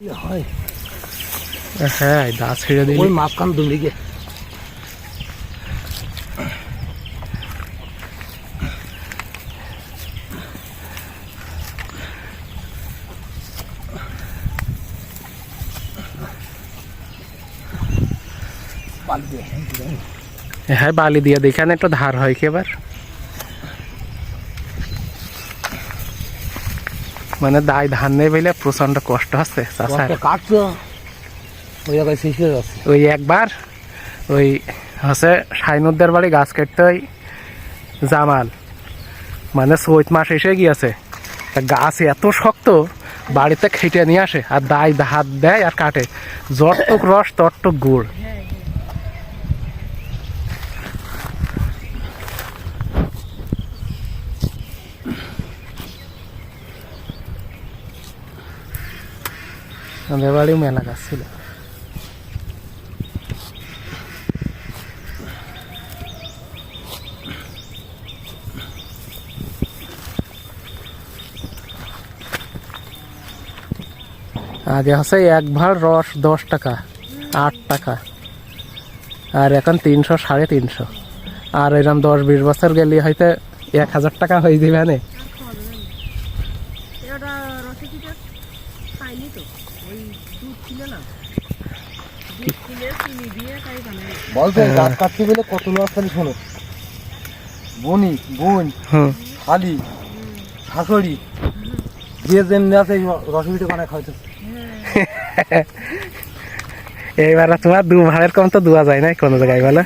হয়। হ্যাঁ দা ছেড়ে দিই ওই মাঝখান দুদিকে হ্যাঁ বালি দিয়ে। দেখে না একটু ধার হয় কি এবার? মানে দায় ধান নেই বলে প্রচণ্ড কষ্ট হচ্ছে চাষার ওই একবার ওই হচ্ছে সাইনুদ্দের বাড়ি গাছ কাটতে ওই জামাল। মানে চৈত মাস এসে গিয়েছে। তা গাছ এত শক্ত বাড়িতে খেটে নিয়ে আসে আর দায় হাত দেয় আর কাটে। যতটুক রস ততটুক গুড়। আমাদের বাড়ি মেলা গাছ ছিল আগে হচ্ছে এক ভার রস দশ টাকা, আট টাকা। আর এখন তিনশো, সাড়ে তিনশো। আর এরকম দশ, বিশ বছর গেলে হয়তো এক হাজার টাকা হয়ে যাবে, না? খাইনি তো। ওই দুধ ছিল না। দুধ ছিলে চিনি দিয়ে তাই বানাই। বলতো গাছ কাটতে গেলে কত লস খালি শোনো। বনি বোন শালি শাশুড়ি। যে যেমনি আছে রসগোল্লা বানায় খাইতে এইবার তোমার দু ভাড়ের কম তো দেওয়া যায় না কোনো জায়গায় বলো।